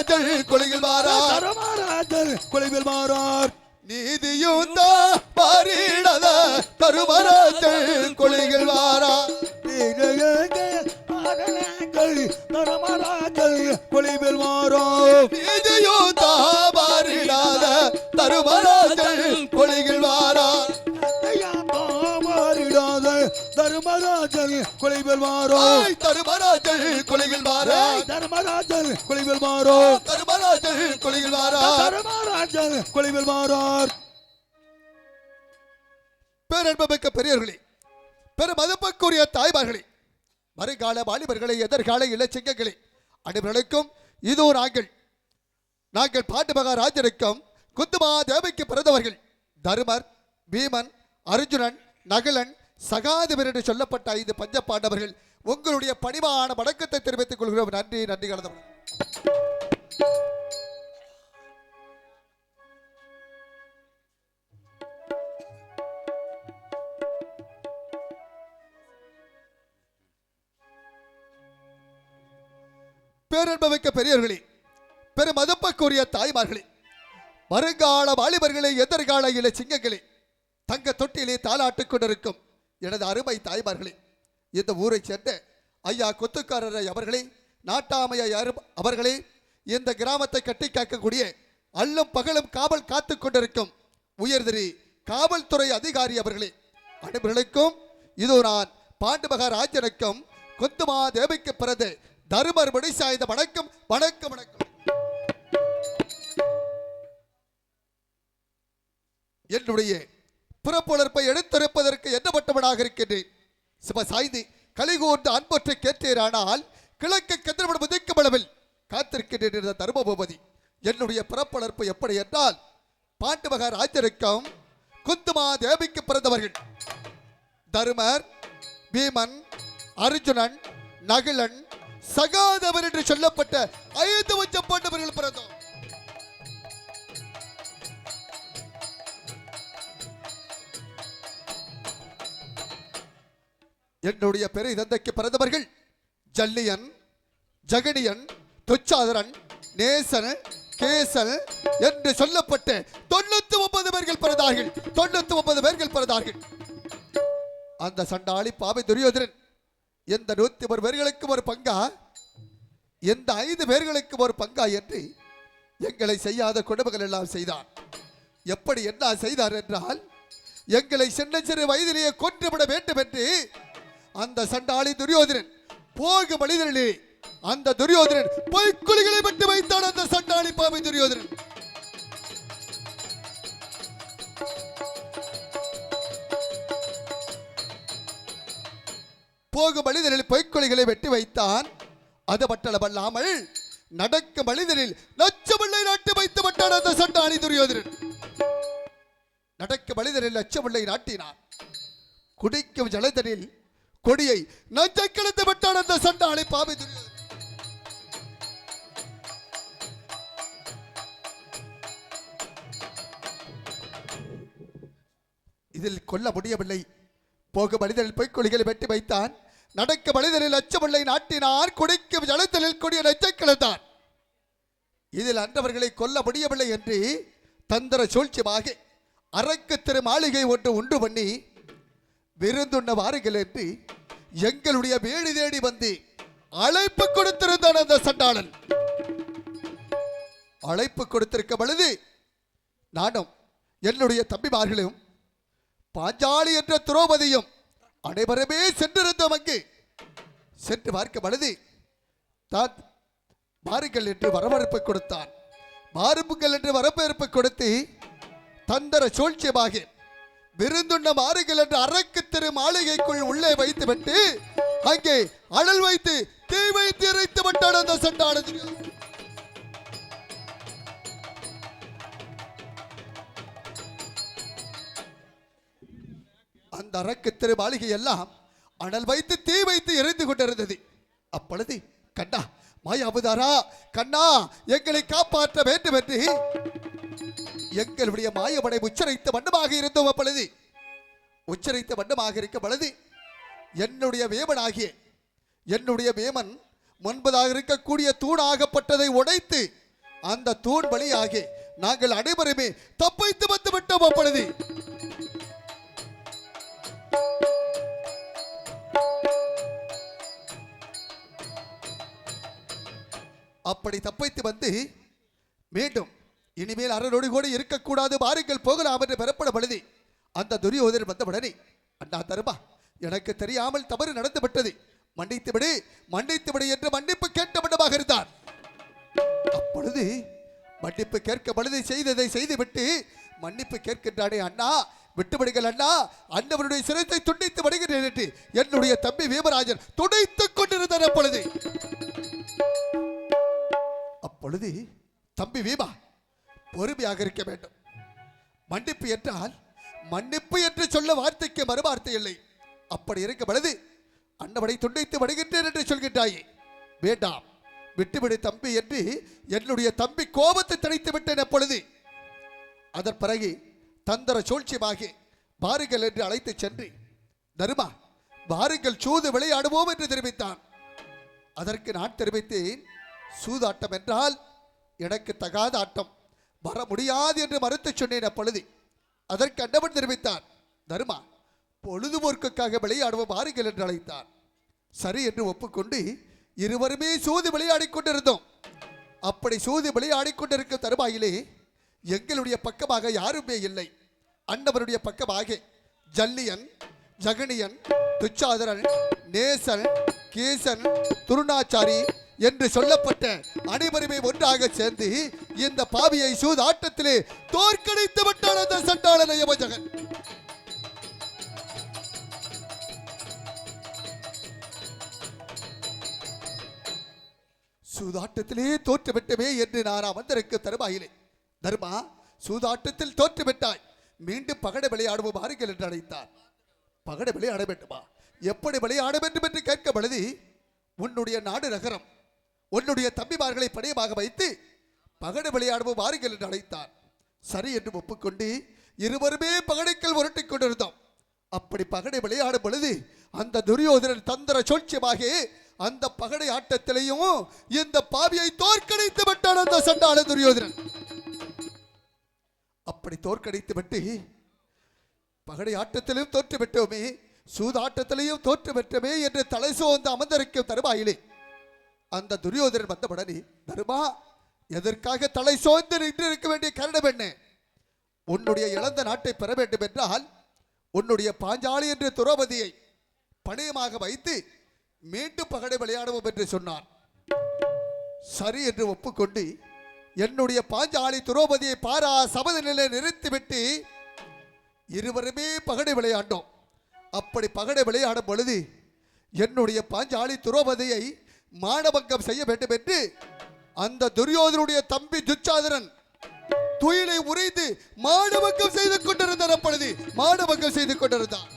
தர்மராஜன் கொலையில் வாரார் தர்மராஜன் கொலைவில் மாறார். நீதியும் மாறிடாத தருமராஜன் கொலையில் வாரார் தர்மராஜன் கொலைவில் மாறார். நீதியும் மாறிடாத தருமராஜன் கொலையில் மாறிடாத தர்மராஜன் கொலைவில் மாறார் ஆய் தருமராஜன் கொலையில் வாரார் தர்மராஜன் கொலைவில் மாறார் தருமராஜன் கொலையில் வாரார் தர்மராஜன் கொலைவில் மாறார். பேரன்பமிக்க பெரியவர்களே பெரும் மதிப்புக்குரிய தாய்மார்களே வருங்கால வாலிபர்களை எதிர்கால இளச்சிங்கங்களே அனைவர்களுக்கும் இதோ நாங்கள் நாங்கள் பாண்டு மகாராஜனுக்கும் குந்துமா தேவைக்கு பிறந்தவர்கள் தருமர் பீமன் அர்ஜுனன் நகுலன் சகாதேவர் என்று சொல்லப்பட்ட ஐந்து பஞ்ச பாண்டவர்கள் உங்களுடைய பணிவான வணக்கத்தை தெரிவித்துக் கொள்கிறோம். நன்றி நன்றி கலந்தவர்கள் பேரன்பமிக்க பெரியவர்களே பெரும் மதப்பக்குரிய தாய்மார்களே வருங்கால வாலிபர்களே எதிர்கால இள சிங்கங்களே தங்க தொட்டிலே தாளாட்டுக் கொண்டிருக்கும் எனது அருமை தாய்மார்களே இந்த ஊரைச் சேர்ந்த ஐயா கொத்துக்காரரை அவர்களே நாட்டாமைய அரு- அவர்களே இந்த கிராமத்தை கட்டி காக்கக்கூடிய அல்லும் பகலும் காவல் காத்து கொண்டிருக்கும் உயர்திரி காவல்துறை அதிகாரி அவர்களே அனைவர்களுக்கும் இதோ நான் பாண்டு மகாராஜனுக்கும் குந்துமா தேவிக்கு பிறந்த தருமர் சாய்ந்த வணக்கம் வணக்கம் வணக்கம். என்னுடைய புறப்புணர்ப்பை எடுத்துரைப்பதற்கு எண்ணப்பட்டவனாக இருக்கின்றேன். சிவ சாய்ந்து கலிகூர்ந்து அன்பற்றை கேட்டீரானால் கிழக்கு கதிரவன் உதிக்கும் அளவில் காத்திருக்கின்றேன் என்ற தர்மபூபதி. என்னுடைய பிறப்புணர்ப்பு எப்படி என்றால் பாண்டு மகாராஜருக்கும் குந்துமா தேவிக்கு பிறந்தவர்கள். தருமர் பீமன் அர்ஜுனன் நகுலன் சகாதவர் என்று சொல்லப்பட்ட ஐந்து உச்ச பாண்டவர்கள் பிறந்தோம். என்னுடைய பெரிய தந்தைக்கு பிறந்தவர்கள் ஜல்லியன் ஜெகனியன் துச்சாதரன் நேசன் கேசன் என்று சொல்லப்பட்டு தொண்ணூத்தி ஒன்பது பேர்கள் பிறந்தார்கள். தொண்ணூத்தி ஒன்பது பேர்கள் பிறந்தார்கள். அந்த சண்டாளி பாவை துரியோதரன் எந்த நூத்தி ஒரு பேர்களுக்கு ஒரு பங்கா? எந்த ஐந்து பேர்களுக்கு ஒரு பங்கா என்று எங்களை செய்யாத குடும்பங்கள் எல்லாம் செய்தான். எப்படி என்ன செய்தார் என்றால் எங்களை சின்ன சிறு வயதிலேயே கொன்றுவிட வேண்டும் என்று அந்த சண்டாளி துரியோதனன் போக மனிதனிலே அந்த துரியோதனன் பொய்க்குழிகளை விட்டு வைத்தான் அந்த சண்டாளி பாவை துரியோதனன். போகும் மனிதனில் பொய்க்கொலைகளை வெட்டி வைத்தான். அது பட்டளமல்லாமல் நடக்க மனிதனில் லட்சமில்லை நாட்டி வைத்து விட்டான் அந்த சண்டாளி துரியோதனன். நடக்க மனிதனில் லட்சமில்லை நாட்டினான். குடிக்கும் ஜலதனில் கொடியை நஞ்சை கிழந்து விட்டான் அந்த சண்டாளை பாவி இதில் கொல்ல முடியவில்லை. போக மனிதனில் பொய்க்கொலிகளை வெட்டி வைத்தான். நடக்க மனிதனில் அச்சமில்லை. நாட்டினார் குடிக்கும் ஜலத்தலில் கொடிய நச்சை கிளந்தான் இதில் அன்றவர்களை கொல்ல முடியவில்லை என்று தந்திர சூழ்ச்சியமாக அரக்கு திரு மாளிகை ஒன்று உண்டு பண்ணி விருந்துண்ண வாருங்கள் என்று எங்களுடைய வீடு தேடி வந்து அழைப்பு கொடுத்திருந்தான் அந்த சண்டாளன். அழைப்பு கொடுத்திருக்க பொழுது நானும் என்னுடைய தம்பிமார்களும் பாஞ்சாலி என்ற துரோபதியும் அனைவருமே சென்றிருந்தோம் அங்கு. சென்று பார்க்க பொழுது தான் மாறுங்கள் என்று வரவேற்பு கொடுத்தான். மாறுபுங்கள் என்று வரவேற்பு கொடுத்து தந்தர சூழ்ச்சியமாக விருந்துண்ண மாறுகள் என்று அரக்கு திரு மாளிகைக்குள் உள்ளே வைத்துவிட்டு அங்கே அனல் வைத்து தீ வைத்து இறைத்து விட்டான் அந்த சண்டானது அந்த அரக்கு திரு மாளிகை எல்லாம் அனல் வைத்து தீ வைத்து எரிந்து கொண்டிருந்தது. அப்பொழுது கண்ணா மாயாபுதாரா கண்ணா எங்களை காப்பாற்ற வேண்டும் என்று எங்களுடைய மாயமனை உச்சரித்த வண்ணமாக இருந்தோம் அப்பொழுது. உச்சரித்த வண்ணமாக இருக்க பொழுது என்னுடைய வேமனாகிய என்னுடைய வேமன் முன்பதாக இருக்கக்கூடிய தூணாகப்பட்டதை உடைத்து அந்த தூண் வழியாக நாங்கள் அனைவருமே தப்பித்து வந்து விட்டோம் அப்பொழுது. அப்படி தப்பித்து வந்து மீண்டும் இனிமேல் அரணோடு கூட இருக்கக்கூடாது பாருங்கள் போகலாம் என்று பெறப்பட அந்த துரியோதனர் வந்தவுடனே அண்ணா தருமா எனக்கு தெரியாமல் தவறு நடந்துவிட்டது. மன்னித்துவிடு மன்னித்துவிடு என்று மன்னிப்பு கேட்ட மண்டமாக இருந்தார் அப்பொழுது மன்னிப்பு கேட்க பொழுது செய்ததை செய்துவிட்டு மன்னிப்பு கேட்கின்றானே அண்ணா விட்டுவிடுங்கள் அண்ணா அண்ணவருடைய சிரத்தை துண்டித்து விடுகிறேன் என்று என்னுடைய தம்பி வீமராஜன் துடைத்துக் கொண்டிருந்தார் அப்பொழுது. அப்பொழுது தம்பி வீமா பொறுமையாக இருக்க வேண்டும். மன்னிப்பு என்றால் மன்னிப்பு என்று சொல்ல வார்த்தைக்கு மறுவார்த்தை இல்லை. அப்படி இருக்க பொழுது அன்னவனை துண்டித்து வருகின்றேன் என்று சொல்கின்றாயே. வேண்டாம் விட்டுவிடு தம்பி என்று என்னுடைய தம்பி கோபத்தை தணித்து விட்டேன் அப்பொழுது. அதன் பிறகு தந்திர சூழ்ச்சியமாக பாருங்கள் என்று அழைத்துச் சென்று தருமா பாருங்கள் சூது விளையாடுவோம் என்று தெரிவித்தான். அதற்கு நான் தெரிவித்தேன் சூதாட்டம் என்றால் எனக்கு தகாத ஆட்டம். வர முடியாது என்று மறுத்து சொன்னேன் அப்பொழுது. அதற்கு அண்டவன் தெரிவித்தார் தருமா பொழுதுபோக்குக்காக விளையாடுவோம் வாருங்கள் என்று அழைத்தார் சரி என்று ஒப்புக்கொண்டு இருவருமே சூது விளையாடிக் கொண்டிருந்தோம். அப்படி சூது விளையாடிக் கொண்டிருக்கும் தருவாயிலே எங்களுடைய பக்கமாக யாருமே இல்லை. அண்டவருடைய பக்கமாக ஜல்லியன் ஜகனியன் துச்சாதரன் நேசன் கேசன் துருணாச்சாரி என்று சொல்லப்பட்ட அனைவருமே ஒன்றாக சேர்ந்து இந்த பாவியை சூதாட்டத்திலே தோற்கடித்து விட்டான் அந்த சண்டாளன யமஜகன் சூதாட்டத்திலே தோற்றுவிட்டமே என்று நான் வந்திருக்க தருமாயிலே தர்மா சூதாட்டத்தில் தோற்றுவிட்டாய். மீண்டும் பகட விளையாடுவோம் வாருங்கள் என்று அழைத்தார். பகட விளையாட வேண்டுமா? எப்படி விளையாட வேண்டும் என்று கேட்க பொழுது உன்னுடைய நாடு நகரம். உன்னுடைய தம்பிமார்களை பணியமாக வைத்து பகடை விளையாடவும் வாருங்கள் என்று அழைத்தார் சரி என்று ஒப்புக்கொண்டு இருவருமே பகடைக்கள் உருட்டி கொண்டிருந்தோம். அப்படி பகடை விளையாடும் பொழுது அந்த துரியோதனன் தந்திர சூழ்ச்சியமாக அந்த பகடை ஆட்டத்திலையும் இந்த பாவியை தோற்கடித்து விட்டான் அந்த சண்டாள துரியோதனன். அப்படி தோற்கடித்து விட்டு பகடை ஆட்டத்திலும் தோற்று விட்டோமே சூதாட்டத்திலையும் தோற்று விட்டோமே என்று தலை சோர்ந்து அமர்ந்திருக்கும் தருவாயிலே. அந்த துரியோதனன் வந்தவுடனே தருமா எதற்காக தலை சோர்ந்து நின்று இருக்க வேண்டிய காரணம் என்ன? உன்னுடைய இழந்த நாட்டை பெற வேண்டும் என்றால் உன்னுடைய பாஞ்சாலி என்ற துரோபதியை பணியமாக வைத்து மீண்டும் பகடை விளையாடுவோம் என்று சொன்னான் சரி என்று ஒப்புக்கொண்டு என்னுடைய பாஞ்சாலி துரோபதியை பாரா சமத நிலை நிறுத்திவிட்டு இருவருமே பகடை விளையாண்டோம். அப்படி பகடை விளையாடும் பொழுது என்னுடைய பாஞ்சாலி துரோபதியை மானபங்கம் செய்ய வேண்டும் என்று அந்த துரியோதனுடைய தம்பி துச்சாதரன் துயிலை உரைந்து மானபங்கம் செய்து கொண்டிருந்தார் அப்பொழுது. மானபங்கம் செய்து கொண்டிருந்தார்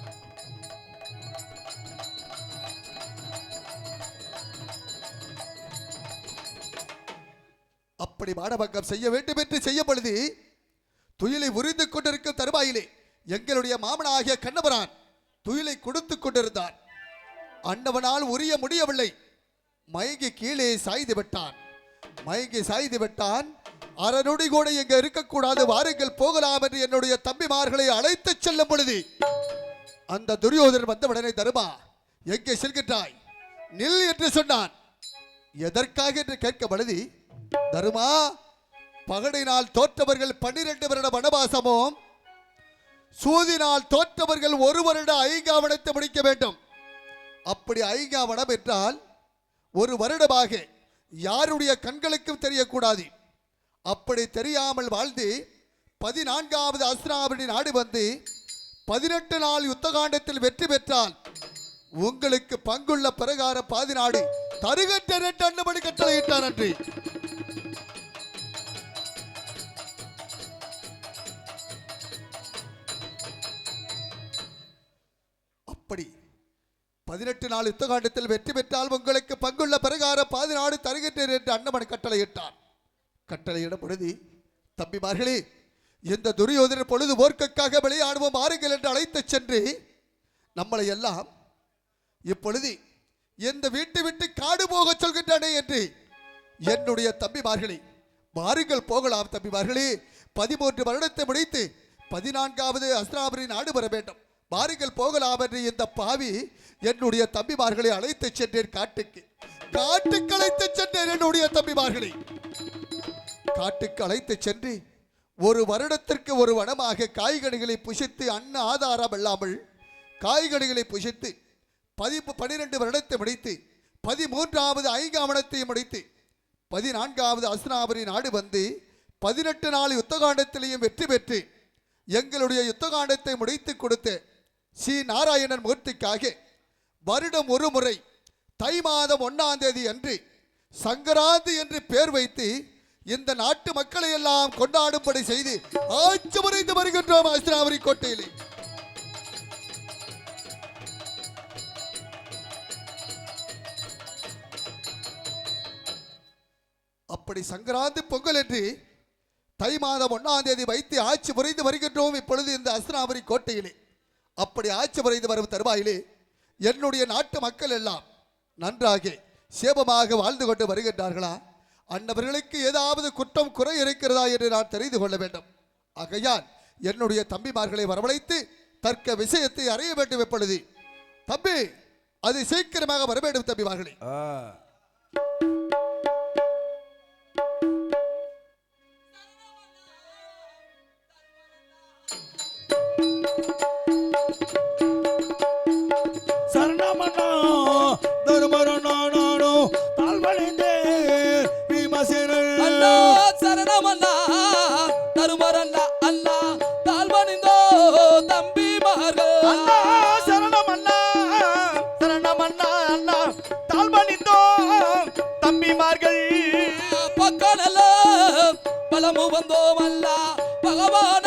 அப்படி மானபங்கம் செய்ய வேண்டும் என்று செய்யும் பொழுது துயிலை உரிந்து கொண்டிருக்கும் தருவாயிலே எங்களுடைய மாமனாகிய கண்ணபரான் துயிலை கொடுத்து கொண்டிருந்தார் அன்னவனால் உரிய முடியவில்லை. மயங்கி கீழே சாய்ந்து விட்டான். மயங்கி சாய்ந்து விட்டான். அரனுடி கூட இங்க இருக்கக்கூடாது. வாருங்கள் போகலாம் என்று என்னுடைய தம்பிமார்களை அழைத்துச் செல்லும் பொழுது அந்த துரியோதனன் உடனே தருமா எங்கே செல்கின்றாய்? நில் என்று சொன்னான். எதற்காக? என்று கேட்க பொழுது தருமா பகடினால் தோற்றவர்கள் பன்னிரண்டு வருட வனவாசமும் சூதினால் தோற்றவர்கள் ஒரு வருட ஐங்காவனத்தை முடிக்க வேண்டும். அப்படி ஐங்காவனம் என்றால் ஒரு வருடமாக யாருடைய கண்களுக்கும் தெரியக்கூடாது. அப்படி தெரியாமல் வாழ்ந்து பதினான்காவது அஸ்திராபடி நாடு வந்து பதினெட்டு நாள் யுத்தகாண்டத்தில் வெற்றி பெற்றால் உங்களுக்கு பங்குள்ள பிரகாரம் பாதிநாடு தருகற்ற ரெண்டு அண்ணமணி கட்டளையிட்டார் நன்றி அப்படி பதினெட்டு நாள் யுத்தகாண்டத்தில் வெற்றி பெற்றால் உங்களுக்கு பங்குள்ள பிரகார பாதிநாடு தருகின்றேன் என்று அண்ணமன் கட்டளையிட்டான். கட்டளையிடும் பொழுது தம்பிமார்களே இந்த துரியோதனர் பொழுது போர்க்கக்காக விளையாடுவோம் ஆறுங்கள் என்று அழைத்துச் சென்று நம்மளை எல்லாம் இப்பொழுது எந்த வீட்டு விட்டு காடு போக சொல்கின்றனே என்று என்னுடைய தம்பிமார்களே வாருங்கள் போகலாம் தம்பிமார்களே. பதிமூன்று வருடத்தை முடித்து பதினான்காவது அஸ்ராபரி நாடு வர வேண்டும். வாருங்கள் போகலாம் என்று இந்த பாவி என்னுடைய தம்பிமார்களை அழைத்து சென்றேன் காட்டுக்கு. காட்டுக்கு அழைத்து சென்றேன் என்னுடைய தம்பிமார்களை. காட்டுக்கு அழைத்து சென்று ஒரு வருடத்திற்கு ஒரு வனமாக காய்கனிகளை புசித்து அன்ன ஆதாரம் இல்லாமல் காய்கனிகளை புசித்து பதி பனிரெண்டு வருடத்தை முடித்து பதிமூன்றாவது ஐங்காவணத்தை முடித்து பதினான்காவது அஸ்னாபரி நாடு வந்து பதினெட்டு நாள் யுத்தகாண்டத்திலையும் வெற்றி பெற்று எங்களுடைய யுத்தகாண்டத்தை முடித்து கொடுத்து ஸ்ரீ நாராயணன் மூர்த்திக்காக வருடம் ஒரு முறை தை மாதம் ஒன்றாம் தேதி அன்று சங்கராந்தி என்று பெயர் வைத்து இந்த நாட்டு மக்களை எல்லாம் கொண்டாடும்படி செய்து ஆட்சி முறைந்து வருகின்றோம் அஸ்திராவரி கோட்டையிலே. அப்படி சங்கராந்தி பொங்கல் என்று தை மாதம் ஒன்றாம் தேதி வைத்து ஆட்சி புரிந்து வருகின்றோம் இப்பொழுது இந்த அஸ்திராபுரி கோட்டையிலே. அப்படி ஆட்சி புரிந்து வரும் தருவாயிலே என்னுடைய நாட்டு மக்கள் எல்லாம் நன்றாக சேபமாக வாழ்ந்து கொண்டு வருகின்றார்களா? அன்னவர்களுக்கு ஏதாவது குற்றம் குறை இருக்கிறதா என்று நான் தெரிந்து கொள்ள வேண்டும். ஆகையால் என்னுடைய தம்பிமார்களை வரவழைத்து தர்க்க விஷயத்தை அறிய வேண்டும் எப்பொழுது தம்பி அது சீக்கிரமாக வர வேண்டும் தம்பிமார்களே பலமு வந்தோம் பகவான்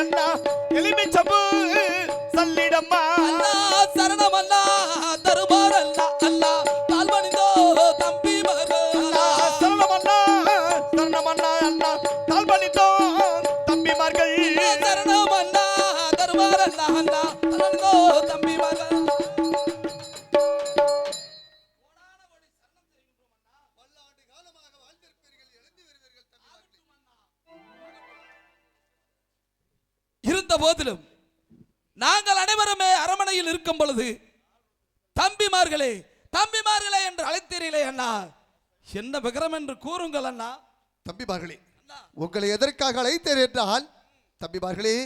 அண்ணா எலுமிச்சம்பு சல்லிடம்மா. அண்ணா சரணம் அண்ணா தரும் இருக்கும் பொழுது தம்பிமார்களே தம்பிமார்களே என்று அழைத்தீர்களே அண்ணா. என்ன விகரம் என்று கூறுங்கள் அண்ணா. தம்பிமார்களே உங்களை எதற்காக அழைத்தேன் என்றால் தம்பிமார்களே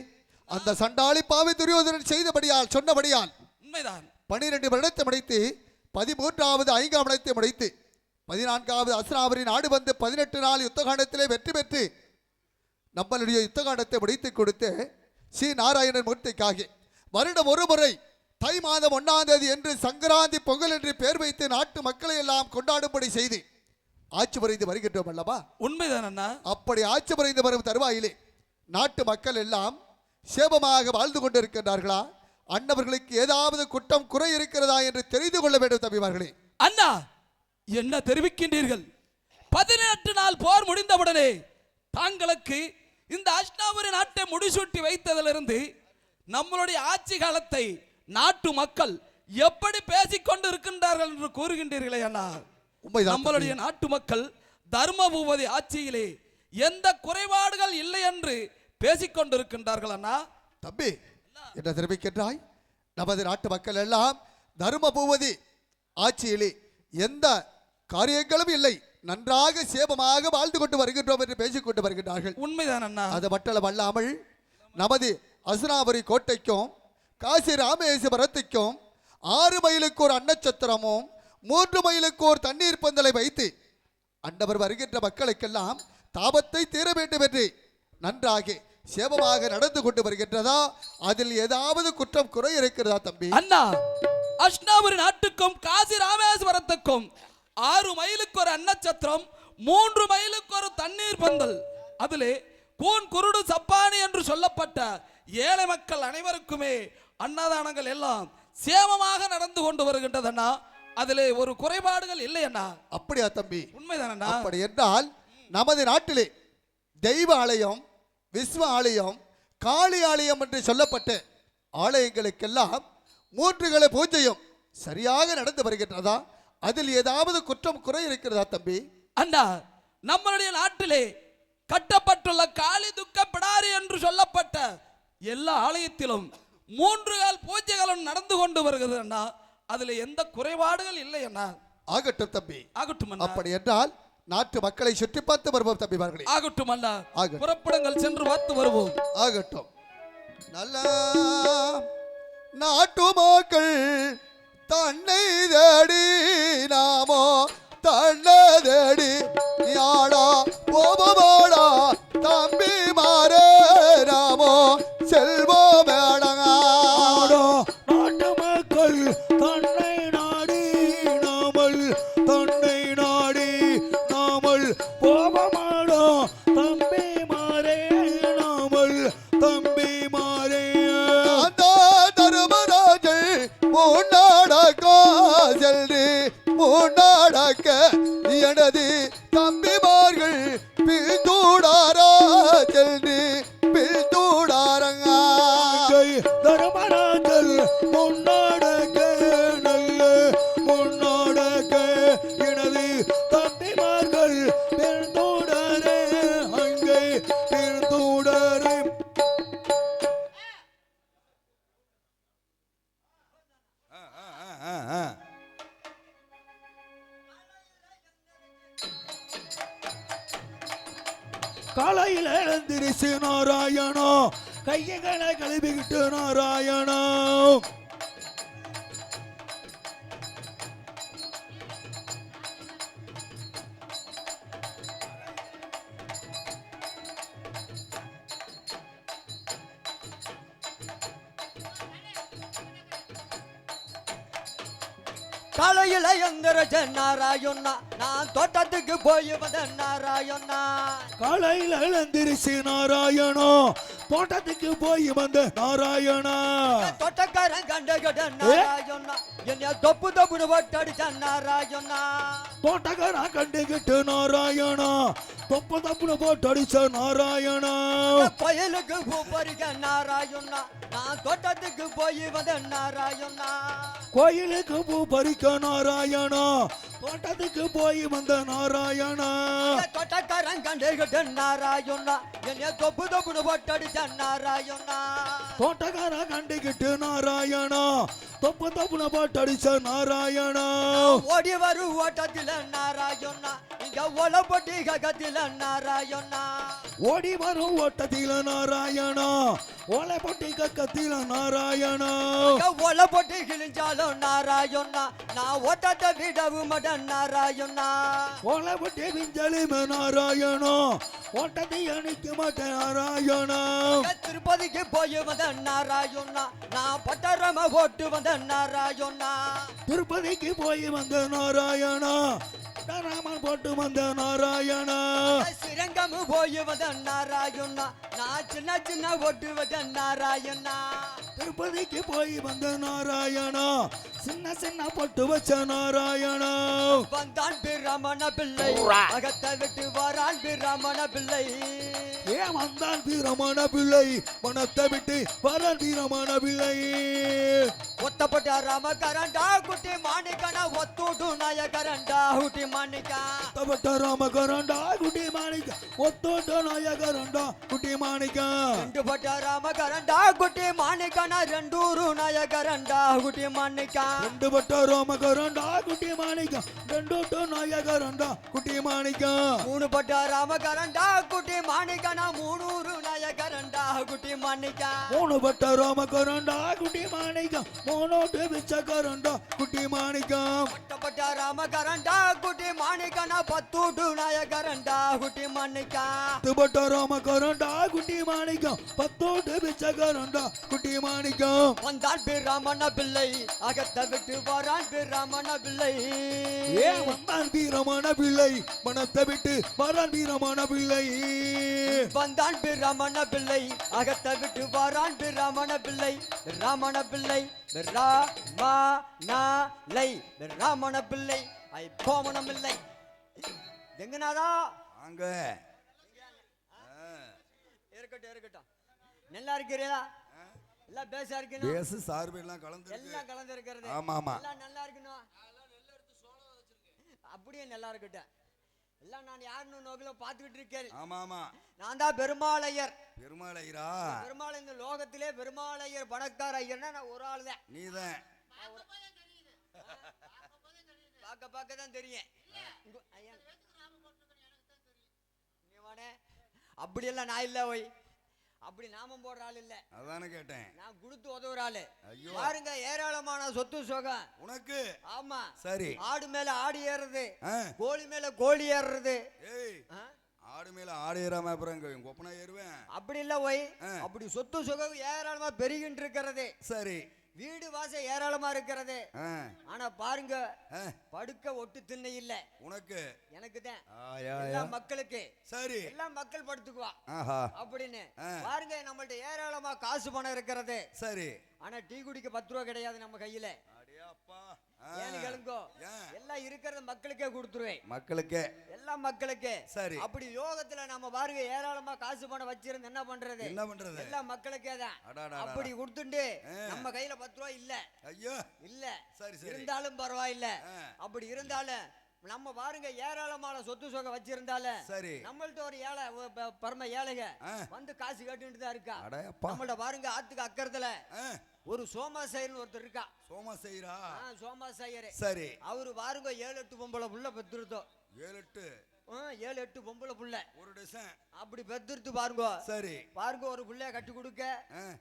அந்த சண்டாளி பாவி துரியோதனன் செய்தபடியால் சொன்னபடியால். உண்மைதான். பனிரெண்டு வருடத்தை முடித்து பதிமூன்றாவது ஐங்காவணத்தை முடித்து பதினான்காவது அஸ்ராவரி நாடு வந்து பதினெட்டு நாள் யுத்தகாண்டத்திலே வெற்றி பெற்று நம்மளுடைய யுத்தகாண்டத்தை முடித்து கொடுத்து ஸ்ரீ நாராயணன் மூர்த்திக்காக வருடம் ஒரு முறை தை மாதம் ஒன்னாம் தேதி என்று சங்கராந்தி பொங்கல் என்று பெயர் வைத்து நாட்டு மக்களை எல்லாம் கொண்டாடும்படி செய்து ஆட்சி புரிந்து வருகின்றோம் அல்லவா? உண்மைதான் அண்ணா. அப்படி ஆட்சி புரிந்து வரும் தருவாயிலே நாட்டு மக்கள் எல்லாம் சேபமாக வாழ்ந்து கொண்டிருக்கின்றார்களா? அன்னவர்களுக்கு ஏதாவது குற்றம் குறை இருக்கிறதா என்று தெரிந்து கொள்ள வேண்டும் தம்பிமார்களே. அண்ணா என்ன தெரிவிக்கின்றீர்கள்? பதினெட்டு நாள் போர் முடிந்தவுடனே தாங்களுக்கு இந்த அஷ்டாபுரி நாட்டை முடிசூட்டி வைத்ததிலிருந்து நம்மளுடைய ஆட்சி காலத்தை நாட்டு மக்கள் எப்படி பேசிக் கொண்டு இருக்கின்றார்கள் என்று கூறுகின்றீர்களே அண்ணா. நம்மளுடைய நாட்டு மக்கள் தர்ம பூபதி ஆட்சியிலே எந்த குறைபாடுகள் இல்லை என்று பேசிக் கொண்டிருக்கின்றார்கள் அண்ணா. தம்பி என்ன தெரிவிக்கின்றாய்? நமது நாட்டு மக்கள் எல்லாம் தர்ம பூவதி ஆட்சியிலே எந்த காரியங்களும் இல்லை. நன்றாக சேபமாக வாழ்ந்து கொண்டு வருகின்றோம் என்று பேசிக் கொண்டு வருகின்றார்கள். உண்மைதான் அண்ணா. அது மட்டும் அல்லாமல் நமது அசுனாபுரி கோட்டைக்கும் காசி ராமேஸ்வரத்துக்கும் ஆறு மைலுக்கு ஒரு அன்னச்சத்திரமும் மூன்று மைலுக்கு ஒரு தண்ணீர் பந்தலை வைத்து அண்டவர் வருகின்ற மக்களுக்கெல்லாம் தாபத்தை தீர வேண்டும் என்று நன்றாக சேவமாக நடந்து கொண்டு வருகின்றதா? அதில் ஏதாவது குற்றம் குறை இருக்கிறதா தம்பி? அண்ணா அஷ்ணாபுரி நாட்டுக்கும் காசி ராமேஸ்வரத்துக்கும் ஆறு மைலுக்கு ஒரு அன்னச்சத்திரம் மூன்று மைலுக்கு ஒரு தண்ணீர் பந்தல். அதிலே கூன் குருடு சப்பானி என்று சொல்லப்பட்ட ஏழை மக்கள் அனைவருக்குமே அன்னதானங்கள் எல்லாம் சேமமாக நடந்து கொண்டு வருகின்றது அண்ணா அதிலே ஒரு குறைபாடுகள் இல்லை அண்ணா அப்படியா தம்பி? உண்மைதான் அண்ணா அப்படி என்றால் நமது நாட்டிலே தெய்வ ஆலயம் விஸ்வ ஆலயம் காளி ஆலயம் என்று சொல்லப்பட்ட ஆலயங்களுக்கெல்லாம் மூன்றுகளை பூஜையும் சரியாக நடந்து வருகின்றதா? அதில் ஏதாவது குற்றம் குறை இருக்கிறதா தம்பி? அண்ணா நம்மளுடைய நாட்டிலே கட்டப்பட்டுள்ள காளி துக்க பிடாரி என்று சொல்லப்பட்ட எல்லா ஆலயத்திலும் மூன்று கால் பூஜைகளும் நடந்து கொண்டு வருகிறது அண்ணா. அதுல எந்த குறைபாடுகள் இல்லை அண்ணா. ஆகட்டும் தம்பி. ஆகட்டும் அப்படி என்றால் நாட்டு மக்களை சுற்றி பார்த்து வருவோம் தம்பி அவர்களே ஆகட்டும் அண்ணா. ஆகட்டும். புறப்படுங்கள் சென்று பார்த்து வருவோம். ஆகட்டும். நல்ல நாட்டு மக்கள் தன்னை தேடி நாமோ தன்னை தேடி யாடா போபவாடா தம்பி மாறே நாமோ செல்வோம் காலையில் எழுந்திரிச்சு நாராயணோ கையங்களை கழுவிக்கிட்டு நாராயணோ. நாராயணா நான் தோட்டத்துக்கு போய் வந்த நாராயணா. காலையில் எழுந்திரிச்சு நாராயணோ தோட்டத்துக்கு போய் வந்த நாராயணா. தோட்டக்காரன் கண்டுகிட்ட நாராயணா. என்னைய தொப்பு தொப்புன்னு போட்டடிச்ச நாராயணா. தோட்டக்காரா கண்டுகிட்டு நாராயணா. போட்டு அடிச்ச நாராயணா. கோயிலுக்கு பூ பறிக்க நாராயணா. நான் தோட்டத்துக்கு போய் வந்த நாராயணா. கோயிலுக்கு பூ பறிக்க நாராயணா. தோட்டத்துக்கு போய் வந்த நாராயணா. தோட்டக்காரன் கண்டுகிட்ட நாராயணா. என்னைய தொப்பு தொப்புன்னு போட்டடிச்ச நாராயணா. தோட்டக்காரா கண்டுகிட்டு நாராயணா. தொப்பு தப்புன்னு போட்டு அடிச்ச நாராயணா ஓடி வரும் ஓட்டத்தில நாராயணா. இங்க ஒல பொட்டி ககத்தில நாராயணா. ஓடி வரும் ஓட்டத்தில நாராயணா. ஓலை பொட்டி கக்கத்தில நாராயணா. இங்க ஒல பொட்டி கிழிஞ்சாலும் நாராயணா. நான் ஓட்டத்தை விடவும் மாட்டேன் நாராயணா. ஓலை பொட்டி விஞ்சலிம நாராயணா. ஓட்டத்தை அணிக்க மாட்டேன் நாராயணா. திருப்பதிக்கு போய் வந்த நாராயணா. நான் பட்டரம ஓட்டு வந்த நாராயணா. திருப்பதிக்கு போய் வந்த நாராயணா. ராமன் போட்டு வந்த நாராயணா. சிரங்கமு போய் வந்த நாராயணா. நான் சின்ன சின்ன ஓட்டு வந்த நாராயணா. திருப்பதிக்கு போய் வந்த நாராயணா. சின்ன சின்ன பொட்டு வச்ச நாராயணா. வந்தான் பிரமண பிள்ளை. அகத்தை விட்டு வரான் பிரமண பிள்ளை. ஏன் வந்தான் வீரமான பிள்ளை. மனத்தை விட்டு வர வீரமான பிள்ளை. ஒத்தப்பட்ட ராம கரண்டா குட்டி மாணிக்கன ஒத்துடு நாய கரண்டா ಹುಟಿ மாணிக்கா. தவட்ட குட்டி மாணிக்க. ஒத்தோட்ட நாயகரண்டா குட்டி மாணிக்க. ரெண்டு பட்ட ராம கரண்டா குட்டி மாணிக்கனா ரெண்டூரு நாயகரண்டா குட்டி மாணிக்கா. ரெண்டு பட்ட ராமகரண்டா குட்டி மாணிக்க. ரெண்டோட்ட நாயகரண்டா குட்டி மாணிக்க. மூணு பட்ட ராம கரண்டா குட்டி மாணிக்கனா மூணூரு நாயகரண்டா குட்டி மாணிக்கா மூணு பட்ட ராமகரண்டா குட்டி மாணிக்க. மூணோட்டு பிச்சைக்காரண்டா குட்டி மாணிக்க. பட்ட ராம கரண்டா குட்டி மாணிக்கனா பத்தூட்டு நாயகரண்டா குட்டி மாணிக்கா. பட்ட ராமகரண்டா குட்டி மாணிக்க. பத்தோட்டு பிச்சைக்காரண்டா குட்டி மாணிக்க. வந்தான் பிராமண பிள்ளை அகத்தை விட்டு வரான் பிராமண பிள்ளை. ஏ வந்தான் வீரமான பிள்ளை மனத்தை விட்டு வரான் வீரமான பிள்ளை. வந்தான் பிராமண பிள்ளை அகத்தை விட்டு வரான் பிராமண பிள்ளை ராமண பிள்ளை ராமணலை ராமண பிள்ளை. ஐ கோமணம் இல்லை. எங்கனாதா வாங்க. இருக்கட்டும் இருக்கட்டும். நல்லா இருக்கிறீங்களா? எல்லாம் பேசா இருக்கணும். பேசு சார்பு எல்லாம் கலந்து எல்லாம் கலந்து இருக்கிறது ஆமா, ஆமா. எல்லாம் நல்லா இருக்கணும் அப்படியே நல்லா இருக்கட்டும். எல்லாம் நான் யாருன்னு நோக்கில பார்த்துக்கிட்டு இருக்கேன். ஆமா ஆமா நான் தான் பெருமாளையர். பெருமாள் ஐயரா பெருமாள் இந்த லோகத்திலே பெருமாளையர் பணக்கார ஐயர்னா நான் ஒரு ஆள் தான். நீதான். பார்க்க பார்க்க தான் தெரியும். நீ. அப்படியெல்லாம் நான் இல்ல ஓய். அப்படி நாமம் போடுற ஆள் இல்ல. அதானே கேட்டேன். நான் கொடுத்து உதவுற ஆளு. ஐயோ. பாருங்க ஏராளமான சொத்து சுகம். உனக்கு? ஆமா. சரி. ஆடு மேல ஆடு ஏறுறது. கோழி மேல கோழி ஏறுறது? ஆடு மேல ஆடு ஏறாம அப்புறம் கொப்பனா ஏறுவேன்? அப்படி இல்ல ஒய். அப்படி சொத்து சுகம் ஏராளமா இருக்கிறது சரி. வீடு வாசல் ஏராளமா இருக்கிறது. ஆனா பாருங்க படுக்க ஒட்டு திண்ணை இல்ல. உனக்கு? எனக்கு தான். எல்லா. மக்களுக்கு. சரி. எல்லா மக்கள் படுத்துக்குவா. அப்படின்னு. பாருங்க நம்மள்ட்ட ஏராளமா காசு பணம் இருக்கிறது. சரி. ஆனா டீ குடிக்க பத்து ரூபா கிடையாது நம்ம கையில. அடே அப்பா ஏன்னு கேளுங்கோ? எல்லாம் இருக்கிறத மக்களுக்கே கொடுத்துருவேன் மக்களுக்கே எல்லா மக்களுக்கு சரி. அப்படி யோகத்துல நம்ம பாருங்க ஏராளமா காசு பணம் வச்சிருந்து என்ன பண்றது என்ன பண்றது எல்லா மக்களுக்கே தான் அடாடாடா. அப்படி கொடுத்துட்டு. நம்ம கையில பத்து ரூபா இல்ல ஐயோ இல்ல சரி, சரி. இருந்தாலும் பரவாயில்ல. அப்படி இருந்தாலும் நம்ம பாருங்க ஏராளமான சொத்து சொக வச்சிருந்தாலும் சரி. நம்மள்ட்ட ஒரு ஏழை பரம ஏழைக. வந்து காசு கேட்டுட்டு தான் இருக்கா. நம்மள்ட்ட பாருங்க ஆத்துக்கு அக்கறதுல ஒரு சோமாசையர்னு ஒருத்தர் இருக்கா? சோமா செய்யறா ஆ, சோமாசையர். சரி. அவரு பாருங்க ஏழு எட்டு பொம்பளை புள்ள பெத்துருத்தோம் ஏழு எட்டு? ஏழு எட்டு பொம்பளை புள்ள. ஒரு டசன் அப்படி பெத்துருத்து பாருங்க. சரி. பாருங்க ஒரு புள்ளைய கட்டி கொடுக்க.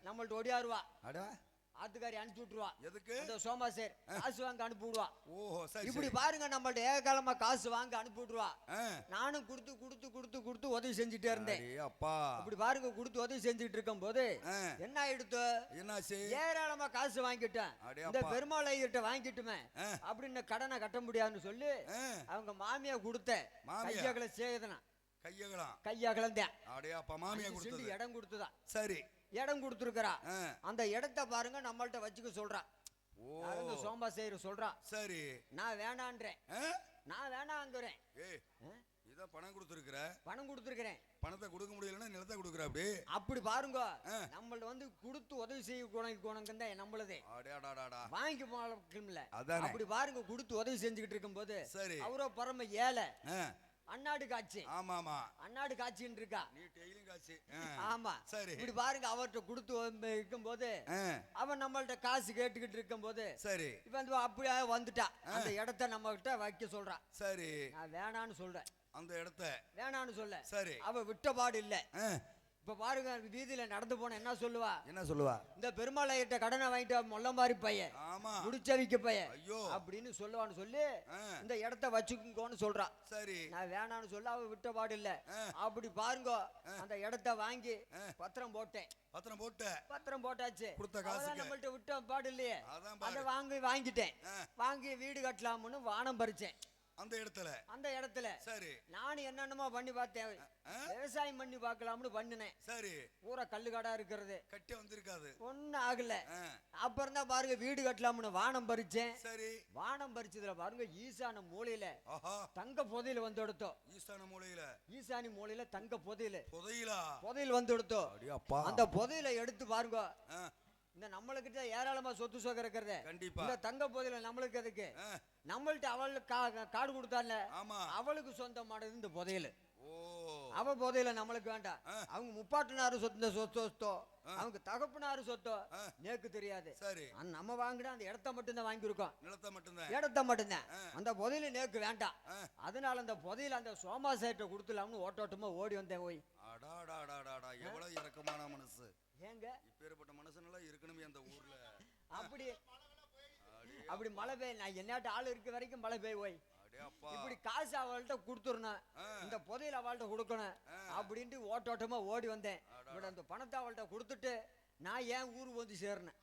நம்மள்ட்ட ஒடியாருவா அடா. ஆத்துக்காரி அனுப்பிச்சு விட்டுருவா. எதுக்கு? அந்த சோமாசேர் காசு வாங்க அனுப்பி விடுவா. ஓஹோ சரி இப்படி. பாருங்க நம்மள்ட்ட ஏகாலமா காசு வாங்க அனுப்பி விட்டுருவா. நானும் கொடுத்து கொடுத்து கொடுத்து கொடுத்து உதவி செஞ்சுட்டே இருந்தேன். அப்பா. இப்படி பாருங்க கொடுத்து உதவி செஞ்சுட்டு இருக்கும் போது என்ன ஆயிடுத்து? என்னாச்சு? ஏராளமா காசு வாங்கிட்டேன். இந்த. பெருமாள் ஐயர்கிட்ட வாங்கிட்டுமே. அப்படின்னு கடனை கட்ட முடியாதுன்னு சொல்லி அவங்க மாமியா கொடுத்த? கையகல சேதனா கையகலாம். கையகலந்தேன். அடே அப்பா மாமியா கொடுத்தது. இடம் கொடுத்துதான் சரி. இடம் கொடுத்துருக்கறா. அந்த இடத்த பாருங்க நம்மள்ட்ட வச்சுக்க சொல்றா. ஓ. சோம்பா செய்யற சொல்றா. சரி. நான் வேணான்றேன். நான் வேணாங்கிறேன். ஏய் இதான் பணம் கொடுத்துருக்குற. பணம் கொடுத்துருக்கிறேன். பணத்தை கொடுக்க முடியலன்னா நிலத்தை கொடுக்குற அப்படி. அப்படி பாருங்க. நம்மள்ட்ட வந்து கொடுத்து உதவி செய்ய குணம் குணம் தான் நம்மளதே வாங்கி போகல அதானே. அப்படி பாருங்க கொடுத்து உதவி செஞ்சுக்கிட்டு இருக்கும்போது சரி. அவரோ பரம ஏழை. அன்னாடு காட்சி. ஆமா ஆமா அன்னாடு காட்சின்னு இருக்கா? நீ டெய்லியும் ஆ, ஆமா. சரி. இப்படி பாருங்க அவர்கிட்ட கொடுத்து வந்து இருக்கும்போது ஆ, அவன் நம்மள்ட்ட காசு கேட்டுக்கிட்டு இருக்கும்போது சரி. இப்ப வந்து அப்படியே வந்துட்டா. அந்த இடத்த நம்ம கிட்ட வைக்க சொல்றா. சரி. நான் வேணான்னு சொல்றேன். அந்த இடத்த. வேணான்னு சொல்ல. சரி. அவ விட்ட பாடு இல்ல இப்ப பாருங்க வீதியில நடந்து போன என்ன சொல்லுவா? என்ன சொல்லுவா? இந்த பெருமாளையிட்ட கடனை வாங்கிட்டு முள்ள மாதிரி பையன். ஆமா. முடிச்சவிக்க பையன். ஐயோ. அப்படின்னு சொல்லுவான்னு சொல்லி இந்த இடத்த வச்சுக்கோன்னு சொல்றா. சரி. நான் வேணான்னு சொல்ல அவ விட்ட பாடு இல்ல. அப்படி பாருங்க அந்த இடத்த வாங்கி. பத்திரம் போட்டேன். பத்திரம் போட்ட? பத்திரம் போட்டாச்சு. கொடுத்த காசுக்கு. நம்மள்ட்ட விட்ட பாடு இல்லையே. அதை வாங்கி வாங்கிட்டேன். வாங்கி வீடு கட்டலாம்னு வானம் பறிச்சேன். அந்த இடத்துல. அந்த இடத்துல. சரி. நானும் என்னென்னமோ பண்ணி பார்த்தேன். விவசாயம் பண்ணி பார்க்கலாம்னு பண்ணினேன். சரி. பூரா கல்லுகாடா இருக்கிறது. கட்டி வந்திருக்காது. ஒன்னும் ஆகல. அப்புறம் தான் பாருங்க வீடு கட்டலாம்னு வானம் பறிச்சேன். சரி. வானம் பறிச்சதுல பாருங்க ஈசான மூலையில தங்க புதையில வந்து எடுத்தோம் ஈஸ்தான மூலையில. ஈசானி மூலையில தங்க புதையில. புதையிலா? புதையல் வந்து எடுத்தோம் அந்த புதையில எடுத்து பாருங்க. இந்த நம்மளுக்கிட்ட ஏராளமா சொத்து சொகம் இருக்கிறது. கண்டிப்பா. இந்த தங்க போதில நம்மளுக்கு எதுக்கு? ஆ, நம்மள்ட்ட அவளுக்கு காடு கொடுத்தால அவளுக்கு சொந்தமானது இந்த புதையல். ஓ. அவ புதையல நம்மளுக்கு வேண்டாம். அவங்க முப்பாட்டினாரு சொத்து இந்த சொத்து. அவங்க தகப்பனாரு சொத்தோ. நேக்கு தெரியாது. நம்ம வாங்கினா அந்த இடத்த மட்டும் தான் வாங்கியிருக்கோம் மட்டும்தான். இடத்த மட்டும்தான். அந்த புதையில நேக்கு வேண்டாம். அதனால அந்த புதையில அந்த சோமா சேட்டை கொடுத்துலாம்னு ஓட்டோட்டமா ஓடி வந்தேன் போய். அடாடாடாடாடா எவ்வளவு இறக்கமான மனசு. ஏங்க? இப்பேற்பட்ட மனுஷனெல்லாம் இருக்கணுமே அந்த ஊர்ல. அப்படி அப்படி மழை பெய்ய நான் என்னாட்ட ஆள் இருக்க வரைக்கும் மழை பெய்ய போய் அடே அப்பா. இப்படி காசு அவள்கிட்ட கொடுத்துடணும். இந்த புதையில அவள்கிட்ட கொடுக்கணும். அப்படின்ட்டு ஓட்டோட்டமா ஓடி வந்தேன். இப்படி அந்த பணத்தை அவள்கிட்ட கொடுத்துட்டு நான் ஏன் ஊருக்கு வந்து சேரணும்?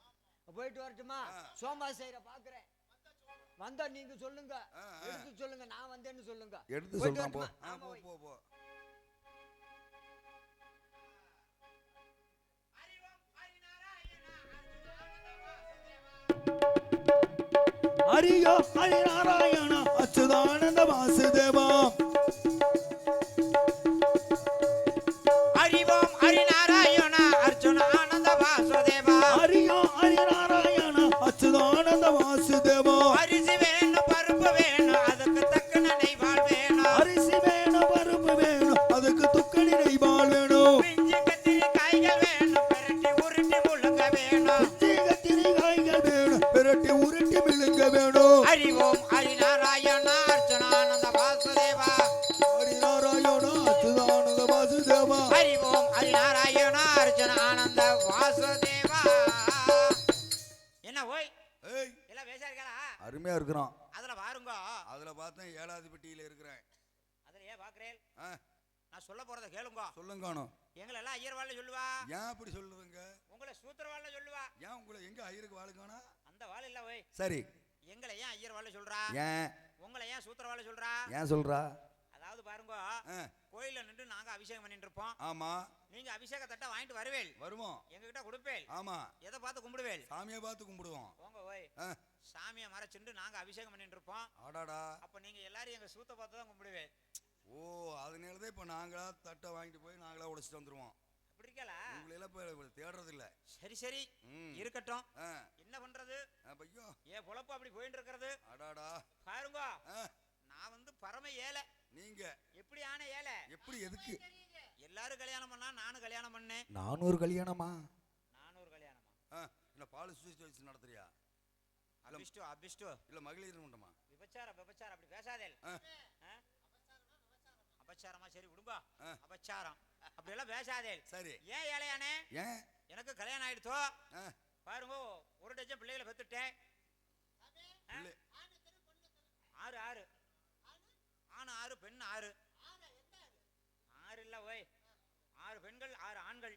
போயிட்டு வரட்டுமா. சோமா செய்யற பாக்குறேன். வந்தா நீங்க சொல்லுங்க. எடுத்து சொல்லுங்க. நான் வந்தேன்னு சொல்லுங்க. எடுத்து போயிட்டு ஹரியோ ஹரி நாராயணா அச்சுதானந்த வாசுதேவா. பார்த்தேன் ஏழாவது பெட்டியில இருக்கிறேன். அதுல ஏன் பாக்குறேன் ஆ, நான் சொல்ல போறத கேளுங்க. சொல்லுங்கானோ எங்களை எல்லாம் ஐயர் வாழ்ல சொல்லுவா? ஏன் அப்படி சொல்லுறீங்க உங்களை சூத்திர வாழ்ல சொல்லுவா? ஏன் உங்களை எங்க ஐயருக்கு வாழுக்கானா அந்த வாழ் இல்ல ஓய். சரி. எங்களை ஏன் ஐயர் வாழ சொல்றா? ஏன்? உங்களை ஏன் சூத்திர வாழ சொல்றா? ஏன் சொல்றா? அதாவது பாருங்க. ஆ, கோயில்ல நின்று நாங்க அபிஷேகம் பண்ணிட்டு இருப்போம் ஆமா. நீங்க அபிஷேக தட்டை வாங்கிட்டு வருவேல் வருவோம். எங்ககிட்ட கொடுப்பேல் ஆமா. எதை பார்த்து கும்பிடுவேல் சாமியை பார்த்து கும்பிடுவோம். போங்க ஓய் ஆ, சாமியை மறைச்சுண்டு நாங்க அபிஷேகம் பண்ணிட்டு இருப்போம் ஆடாடா அப்ப நீங்க எல்லாரும் எங்க சூத்த பார்த்து தான் கும்பிடுவேல் ஓ அதனாலதான் இப்ப நாங்களா தட்டை வாங்கிட்டு போய் நாங்களா உடைச்சிட்டு வந்துருவோம். தேடுறது இல்ல சரி சரி. இருக்கட்டும். என்ன பண்றது? ஐயோ. ஏன் பொழப்பு அப்படி போயிட்டு இருக்கிறது அடாடா. பாருங்க. நான் வந்து பரம ஏழை. நீங்க. எப்படி ஆன ஏல எப்படி எதுக்கு? எல்லாரும் கல்யாணம் பண்ணா நானும் கல்யாணம் பண்ணேன். நானூறு கல்யாணமா? நானூறு கல்யாணமா? என்ன பால் சுவிச்சு வச்சு நடத்துறியா? அபிஷ்டு அபிஷ்டோ. இல்ல மகளிர் உண்டமா விபச்சாரம் விபச்சாரம் அப்படி பேசாதே. அபச்சாரமா சரி விடும்பா. அபச்சாரம். அப்படி எல்லாம் பேசாதே. சரி. ஏன் ஏழையானே? ஏன்? எனக்கு கல்யாணம் ஆயிடுச்சோ? பாருங்க ஒரு டஜன் பிள்ளைகளை பெத்துட்டேன். ஆறு ஆறு. ஆண் ஆறு பெண் ஆறு. ஆறு இல்ல ஓய். ஆறு பெண்கள் ஆறு ஆண்கள்.